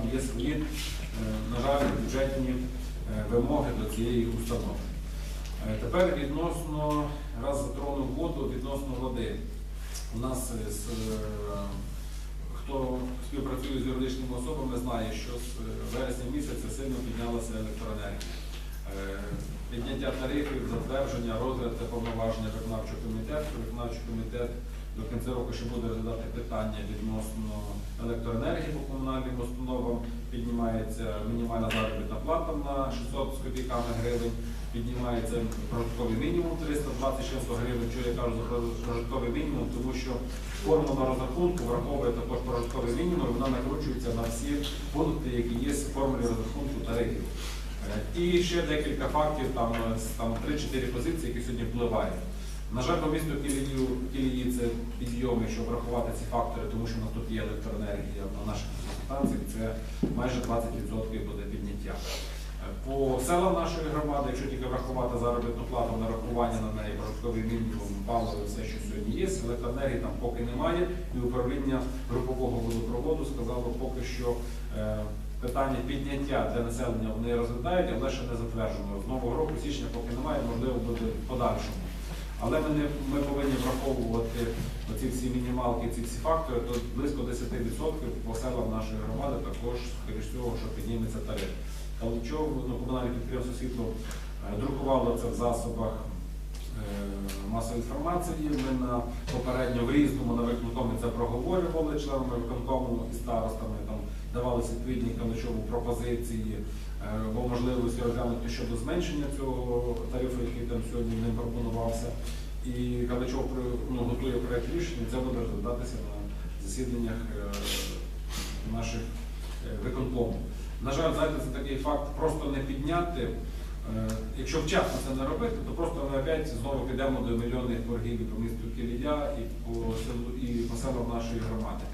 там є свої, е, на жаль, бюджетні е, вимоги до цієї установи. Е, Тепер відносно, раз затронув воду, відносно води. У нас хто співпрацює з юридичними особами, знає, що з вересня місяця сильно піднялася електроенергія. Підняття тарифів, затвердження, розгляд та повноваження виконавчого комітету. Виконавчий комітет до кінця року ще буде розглядати питання відносно електроенергії по комунальним установам. Піднімається мінімальна заробітна плата на 600 з копійками гривень, піднімається прожитковий мінімум 320 гривень. Чого я кажу за прожитковий мінімум, тому що формула розрахунку враховує також прожитковий мінімум, і вона накручується на всі пункти, які є в формулі розрахунку тарифів. Е, І ще декілька фактів, там, е, там 3-4 позиції, які сьогодні впливають. На жаль, по місту Кілії це підйоми, щоб врахувати ці фактори, тому що у нас тут є електроенергія на наших станціях, це майже 20% буде підняття. По селам нашої громади, якщо тільки врахувати заробітну плату, нарахування на неї, прожитковий мінімум, паливо, все, що сьогодні є, електроенергії там поки немає, і управління групового водопроводу сказало поки що е, питання підняття для населення вони розглядають, але ще не затверджено. З нового року січня поки немає, можливо, буде в подальшому. Але ми, не, ми повинні враховувати оці всі мінімалки, ці всі фактори, то близько 10% по селам нашої громади також, скоріш всього, що підніметься тариф. Таличов, ну, комунальне підприємство світло е, друкувало це в засобах е, масової інформації. Ми на попередньо в різному на виконкомі це проговорювали членами виконкому і старостами. Там давалися відповідні Каличову пропозиції або можливості розглянути щодо зменшення цього тарифу, який там сьогодні ним пропонувався. І Каличов при- ну, готує проєкт рішення, це буде розглядатися на засіданнях е, наших е, виконкому. На жаль, знаєте, це такий факт просто не підняти. Е, Якщо вчасно це не робити, то просто ми опять знову підемо до мільйонних боргів по місту Кілія і по селу і по селам нашої громади.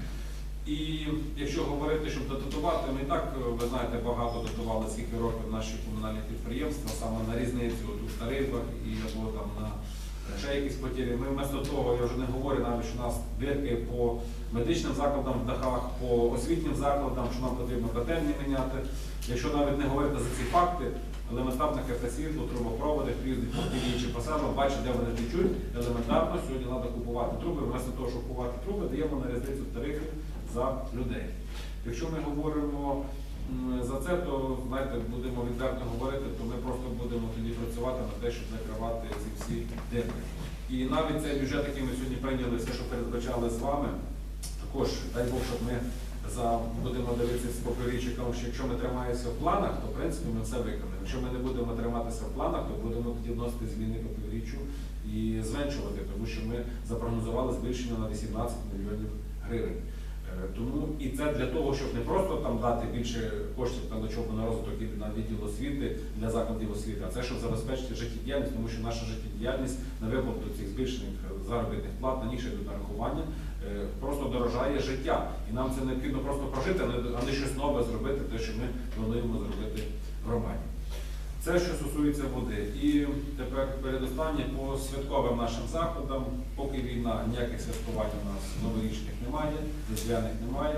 І якщо говорити, щоб дотатувати, ми так, е, ви знаєте, багато дотували скільки років наші комунальні підприємства, саме на різницю у тарифах і або там на ще якісь потірі. Ми вместо того, я вже не говорю навіть, що у нас дирки по медичним закладам в дахах, по освітнім закладам, що нам потрібно котельні міняти. Якщо навіть не говорити за ці факти, елементарне КП світло, трубопроводи, приїздить по Києві чи по бачить, де вони течуть, елементарно сьогодні треба купувати труби. Вместо того, щоб купувати труби, даємо на різницю тарифів за людей. Якщо ми говоримо за це, то знаєте, будемо відверто говорити, то ми просто будемо тоді працювати на те, щоб закривати ці всі дирки. І навіть цей бюджет, який ми сьогодні прийняли, все, що передбачали з вами, також дай Бог, щоб ми за будемо дивитися по прирічникам, що якщо ми тримаємося в планах, то в принципі ми все виконаємо. Якщо ми не будемо триматися в планах, то будемо тоді вносити зміни по півріччю і зменшувати, тому що ми запрогнозували збільшення на 18 мільйонів гривень. Е, Тому і це для того, щоб не просто там дати більше коштів та лечобу на розвиток і на відділ освіти для закладів освіти, а це щоб забезпечити життєдіяльність, тому що наша життєдіяльність на виплату цих збільшених е, заробітних плат, на них ще йдуть нарахування, е, просто дорожає життя. І нам це необхідно просто прожити, а не щось нове зробити, те, що ми плануємо зробити в громаді. Це що стосується води. І тепер передостаннє по святковим нашим заходам. Поки війна, ніяких святкувань у нас новорічних немає, різдвяних немає.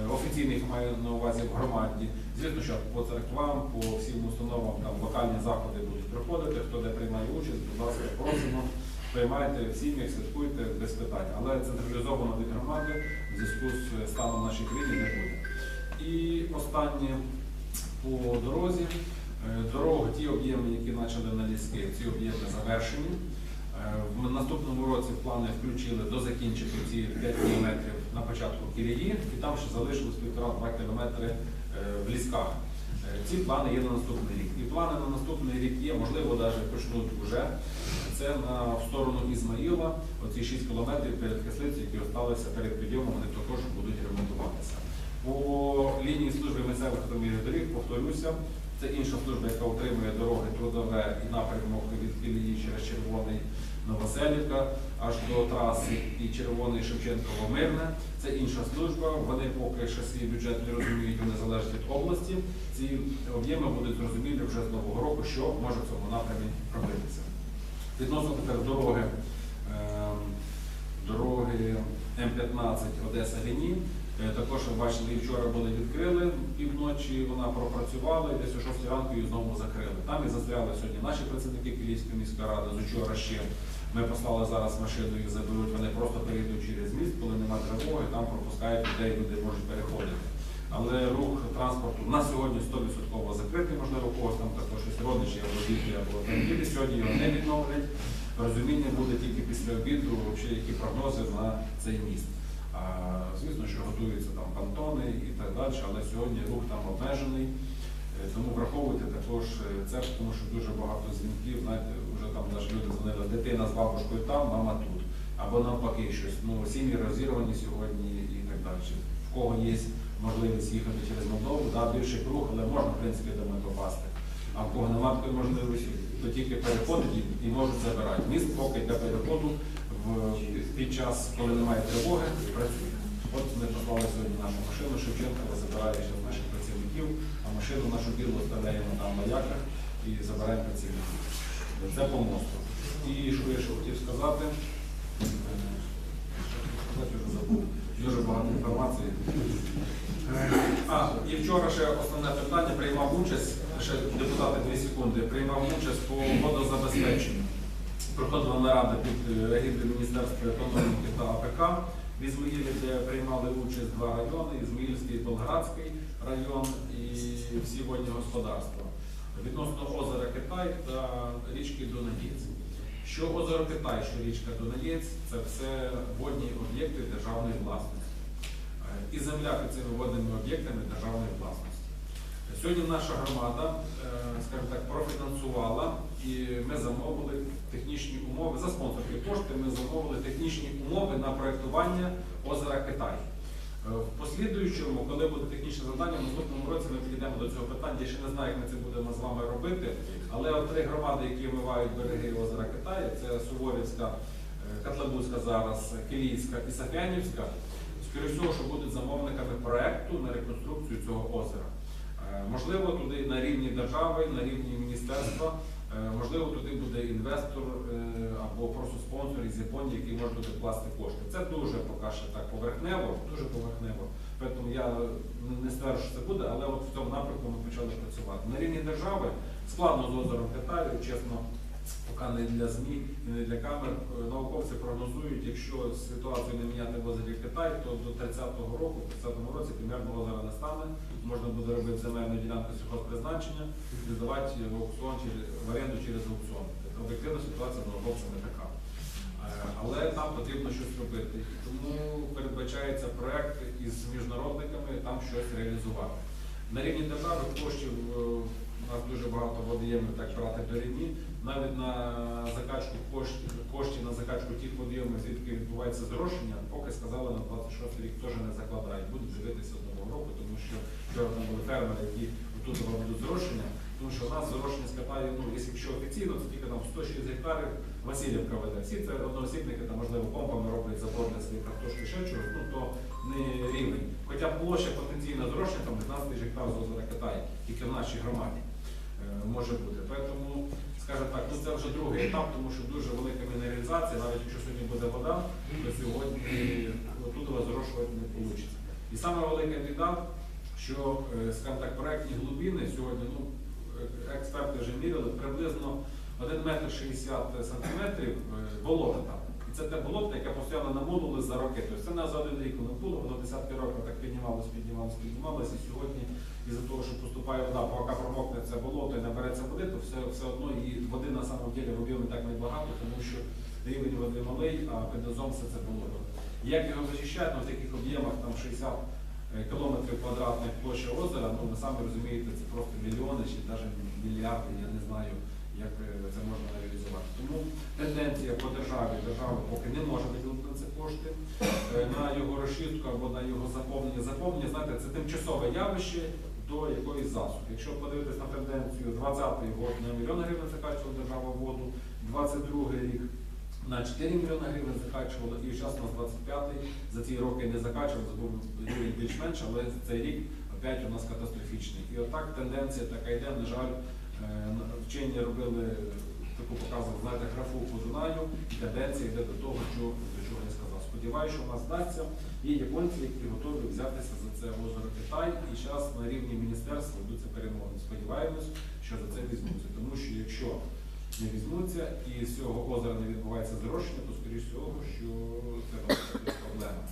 Е, Офіційних маю на увазі в громаді. Звісно, що по церквам, по всім установам там локальні заходи будуть проходити. Хто де приймає участь, будь ласка, просимо. Приймайте в сім'ях, святкуйте без питань. Але централізовано від громади в зв'язку з станом нашої країни не буде. І останнє по дорозі. Е, Дорогу, ті об'єми, які почали на ліски, ці об'єми завершені. Е, В наступному році плани включили дозакінчити ці 5 кілометрів на початку Кілії, і там ще залишилось 1,5-2 кілометри е, в лісках. Ці плани є на наступний рік. І плани на наступний рік є, можливо, навіть почнуть вже. Це на в сторону Ізмаїла, оці 6 кілометрів перед Кислицею, які залишилися перед підйомом, вони також будуть ремонтуватися. По лінії служби місцевих автомобільних доріг, повторюся, це інша служба, яка отримує дороги трудове і напрямок від Кілії через Червоний Новоселівка аж до траси і Червоний Шевченково Мирне. Це інша служба. Вони поки що свій бюджет не розуміють, вони залежать від області. Ці об'єми будуть зрозумілі вже з нового року, що може в цьому напрямі робитися. Відносно тепер дороги, ем, дороги М15 Одеса Гені. Е, Також ви бачили, і вчора були відкрили пів ночі вона пропрацювала і десь о 6 ранку її знову закрили. Там і застряли сьогодні наші працівники Київської міської ради. З учора ще ми послали зараз машину, їх заберуть. Вони просто перейдуть через міст, коли немає тривоги, там пропускають людей, люди можуть переходити. Але рух транспорту на сьогодні 100% закритий, можливо, когось там також щось родичі або діти, або автомобілі сьогодні його не відновлять. Розуміння буде тільки після обіду, взагалі, які прогнози на цей міст. Звісно, що готуються там понтони і так далі, але сьогодні рух там обмежений. Е, Тому враховуйте також е, це, тому що дуже багато дзвінків, знаєте, вже там навіть люди дзвонили, дитина з бабушкою там, мама тут. Або навпаки щось. Ну, сім'ї розірвані сьогодні і так далі. В кого є можливість їхати через Молдову, да, більший круг, але можна, в принципі, до мене попасти. А в кого немає такої можливості, то тільки переходить і, можуть забирати. Міст поки для переходу в, під час, коли немає тривоги, працює. От ми послали сьогодні нашу машину, Шевченка забирає ще наших працівників, а машину нашу білу оставляємо там на яках і забираємо працівників. Це по мосту. І що я ще хотів сказати, е, сказати, вже забув. Дуже багато інформації. Вчора ще основне питання приймав участь, ще депутати 2 секунди, приймав участь по водозабезпеченню. Проходила нарада під е, егідою Міністерства економіки та АПК в Ізмаїлі, де приймали участь два райони, Ізмаїльський і Болградський район і всі водні господарства. Відносно озера Китай та річки Дунаєць. Що озеро Китай, що річка Дунаєць, це все водні об'єкти державної власності. І земля під цими водними об'єктами державної власності. Сьогодні наша громада, е, скажімо так, профінансувала і ми замовили технічні умови за спонсорські кошти. Ми замовили технічні умови на проєктування озера Китай. Е, В послідуючому, коли буде технічне завдання, в наступному році ми підійдемо до цього питання. Я ще не знаю, як ми це будемо з вами робити. Але от три громади, які вмивають береги озера Китаю, це Суворівська, е, Котлебузька зараз, Килійська і Сафянівська, скоріше всього, що будуть замовниками проекту на реконструкцію цього озера. Е, Можливо, туди на рівні держави, на рівні міністерства, е, можливо, туди буде інвестор е, або просто спонсор із Японії, який може туди вкласти кошти. Це дуже поки що так поверхнево, дуже поверхнево. Тому я не- стверджую, що це буде, але от в цьому напрямку ми почали працювати. На рівні держави складно з озером Китаю, чесно, поки не для ЗМІ не для камер. Науковці прогнозують, якщо ситуацію не міняти в озері Китай, то до 30-го року, в 30-му році, примерно озера не стане. Можна буде робити земельну ділянку сільхозпризначення і здавати в аукціон в оренду через аукціон. Тобто Об'єктивна ситуація науковця не така. Е, Але там потрібно щось робити. Тому передбачається проект із міжнародниками там щось реалізувати. На рівні держави коштів е, у нас дуже багато водіємів так брати до рівні. Навіть на закачку коштів, коштів на закачку тих водіємів, звідки відбувається зрошення, поки сказали на 26 рік теж не закладають. Будуть дивитися нового року, тому що вчора там були фермери, які тут роблять зрошення. Тому що у нас зрошення з Китаю, ну, якщо офіційно, це тільки там 106 гектарів Васильівка веде. Всі це одноосібники, там, можливо, помпами роблять забор для своєї картошки ще чогось, ну то не рівень. Хоча площа потенційна зрошення там 15 тисяч гектар з озера Китай, тільки в нашій громаді може бути. Тому, скажімо так, ну це вже другий етап, тому що дуже велика мінералізація, навіть якщо сьогодні буде вода, то сьогодні тут зрошувати не вийде. І саме велика біда, що, е, скажімо так, проектні глибини сьогодні, ну, експерти вже міряли, приблизно 1 метр 60 сантиметрів е, болота там. І це те болото, яке постійно намулили за роки. Тобто це не за один рік воно було, воно десятки років так піднімалось, піднімалось, піднімалось. І сьогодні, із-за того, що поступає вода, поки промокне це болото і набереться води, то все, все одно і води на самому ділі в об'ємі так небагато, тому що рівень води малий, а під все це болото. Як його захищають, ну, в таких об'ємах там 60 е, кілометрів квадратних площа озера, ну ви самі розумієте, це просто мільйони чи навіть мільярди, я не знаю, як е, це можна реалізувати. Тому тенденція по державі, держава поки не може виділити на це кошти, е, на його розчистку або на його заповнення. Заповнення, знаєте, це тимчасове явище до якоїсь засухи. Якщо подивитись на тенденцію 20-й год на мільйон гривень закачувала держава воду, 22-й рік на 4 мільйони гривень закачувала, і зараз у нас 25-й за ці роки не закачували, був рівень більш-менш, але цей рік опять у нас катастрофічний. І отак тенденція така йде, на жаль, е, вчені робили таку показували, знаєте, графу по Дунаю, і тенденція йде до того, що, до чого я сказав. Сподіваюся, що в нас вдасться. Є японці, які готові взятися за це озеро Китай, і зараз на рівні міністерства. перемоги. Сподіваємось, що за це візьмуться. Тому що якщо не візьмуться і з цього озера не відбувається зрошення, то скоріш всього, що це буде проблема.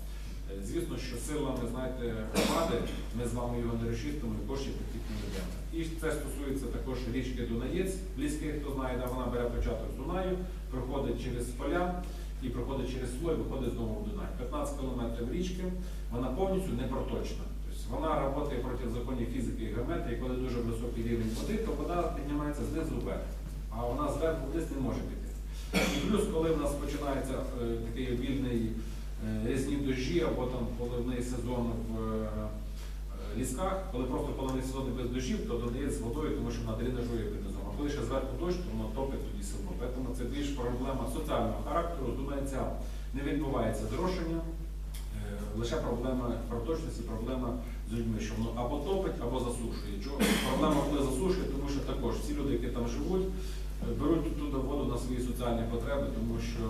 Е, Звісно, що силами, знаєте, громади ми з вами його не розчистимо і коштів таких не ведемо. І це стосується також річки Дунаєць, близьких, хто знає, де вона бере початок з Дунаю, проходить через поля і проходить через село і виходить знову в Дунай. 15 кілометрів річки, вона повністю не проточна. Тобто вона працює проти законів фізики і геометрії, коли дуже високий рівень води, то вода піднімається знизу вверх, а вона зверху вниз не може піти. І плюс, коли в нас починається е, такий вільний е, різні дощі або там поливний сезон в е, е, лісках, коли просто поливний сезон без дощів, то додає з водою, тому що вона дренажує під. А коли ще зверху дощ, воно топить тоді село. Тому це більш проблема соціального характеру. Думається, не відбувається зрошення, е, лише проблема проточності, проблема з людьми, що воно або топить, або засушує. Проблема коли засушує, тому що також всі люди, які там живуть, беруть туди воду на свої соціальні потреби, тому що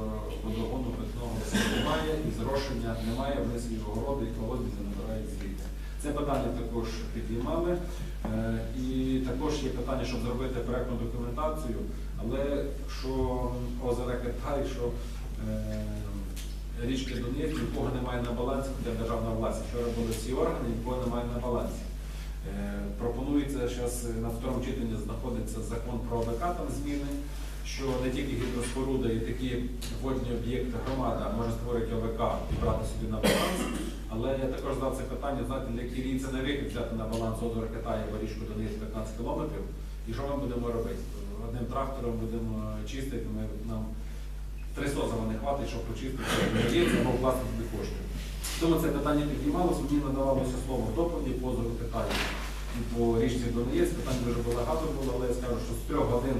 водогону питного немає, і зрошення немає, вони свої огороди і колодязі набирають звідти. Це питання також підіймали. Е, І також є питання, щоб зробити проектну документацію, але що озеро Китай, що е, річки Донець, нікого немає на балансі, хоча державна власність. Вчора були всі органи, нікого немає на балансі. Е, Пропонується зараз на второму читанні знаходиться закон про ОВК, там зміни, що не тільки гідроспоруда і такі водні об'єкти громада може створити ОВК і брати собі на баланс. Але я також задав це питання, знаєте, для Кірії це не вихід взяти на баланс озера Китаю річку Донець 15 кілометрів. І що ми будемо робити? Одним трактором будемо чистити, ми, нам три созова не хватить, щоб почистити Донець або власне кошти. Тому це питання піднімалося, мені надавалося слово в доповіді по озеру Китаю по річці Донець. Питань дуже багато було, але я скажу, що з трьох годин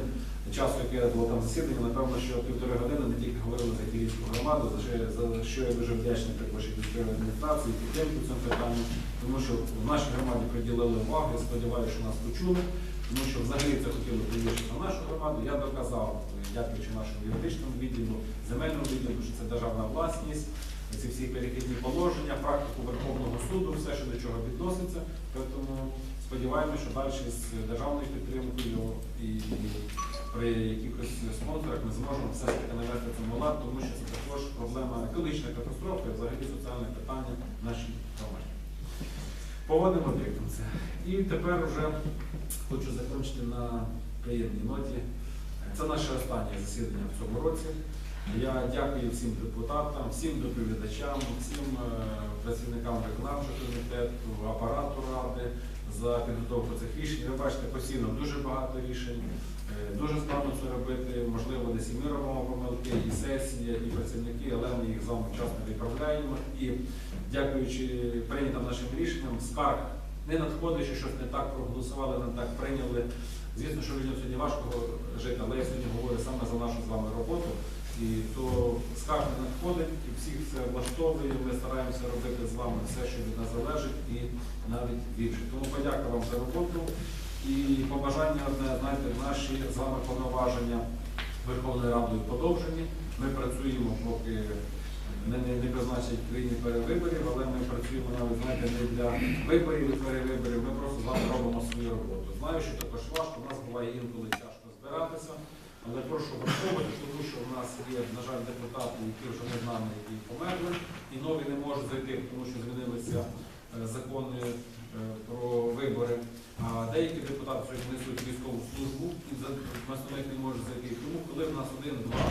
часу, яке було там засідання, напевно, що півтори години не тільки говорили за київську громаду, за що, за що я дуже вдячний також і міської адміністрації, підтримку цьому питанню, тому що в нашій громаді приділили увагу, я сподіваюся, що нас почули, тому що взагалі це хотіли привішити на нашу громаду. Я доказав, дякуючи нашому юридичному відділу, земельному відділу, що це державна власність, ці всі перехідні положення, практику Верховного суду, все, що до чого відноситься. Тому сподіваємося, що далі з державною підтримкою і при якихось спонсорах ми зможемо все ж таки навести цьому лад, тому що це також проблема екологічної катастрофи, і взагалі соціальне питання нашій громаді. По водним це. І тепер вже хочу закінчити на приємній ноті. Це наше останнє засідання в цьому році. Я дякую всім депутатам, всім доповідачам, всім е, працівникам виконавчого комітету, апарату ради за підготовку цих рішень. Ви бачите, постійно дуже багато рішень. Е, Дуже складно це робити, можливо, десь і ми робимо помилки, і сесія, і працівники, але ми їх з вами вчасно виправляємо. І дякуючи прийнятим нашим рішенням, скарг не надходить, що щось не так проголосували, не так прийняли. Звісно, що людям сьогодні важко жити, але я сьогодні говорю саме за нашу з вами роботу. І то скарг не надходить, і всіх це влаштовує. Ми стараємося робити з вами все, що від нас залежить, і навіть більше. Тому подяка вам за роботу. І побажання одне, знаєте, наші з вами повноваження Верховною Радою подовжені. Ми працюємо, поки не, не, не призначать країні перевиборів, але ми працюємо навіть знаєте, не для виборів і перевиборів. Ми просто з вами робимо свою роботу. Знаю, що також важко, у нас буває інколи тяжко збиратися, але прошу враховувати, тому що в нас є, на жаль, депутати, які вже не з нами, які померли, і нові не можуть зайти, тому що змінилися е, закони е, про вибори. А деякі депутати сьогодні несуть військову службу і них не можуть зайти. Тому коли в нас один-два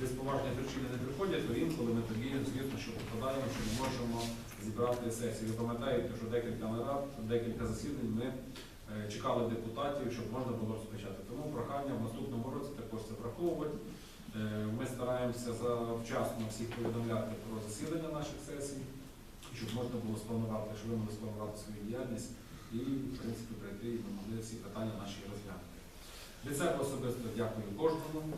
без поважної причини не приходять, то інколи ми тоді, звісно, що попадаємо, що не можемо зібрати сесію. Ви пам'ятаєте, що декілька нарад, декілька засідань ми е, чекали депутатів, щоб можна було розпочати. Тому прохання в наступному році враховувати. Е, Ми стараємося завчасно всіх повідомляти про засідання наших сесій, щоб можна було спланувати, щоб ви могли спланувати свою діяльність і, в принципі, прийти і могли всі питання наші розглянути. Від себе особисто дякую кожному,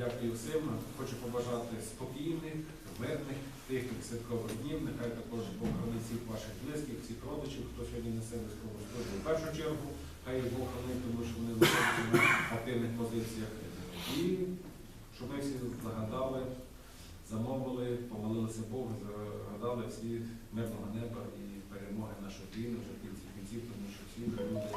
дякую всім. Хочу побажати спокійних, мирних, тихих святкових днів. Нехай також хранить всіх ваших близьких, всіх родичів, хто сьогодні несе військову службу. В першу чергу, хай Бог хранить, тому що щоб ми всі загадали, замовили, помолилися Богу, загадали всі мирного неба і перемоги нашої війни вже в кінці кінців, тому що всі люди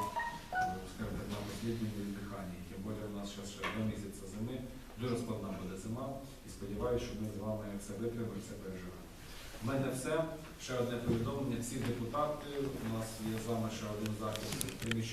е, скажімо, на послідньому віддиханні. Тим більше у нас ще два місяці зими, дуже складна буде зима і сподіваюся, що ми з вами це витримаємо, все переживемо. У мене все. Ще одне повідомлення. Всі депутати, у нас є з вами ще один захід приміщення.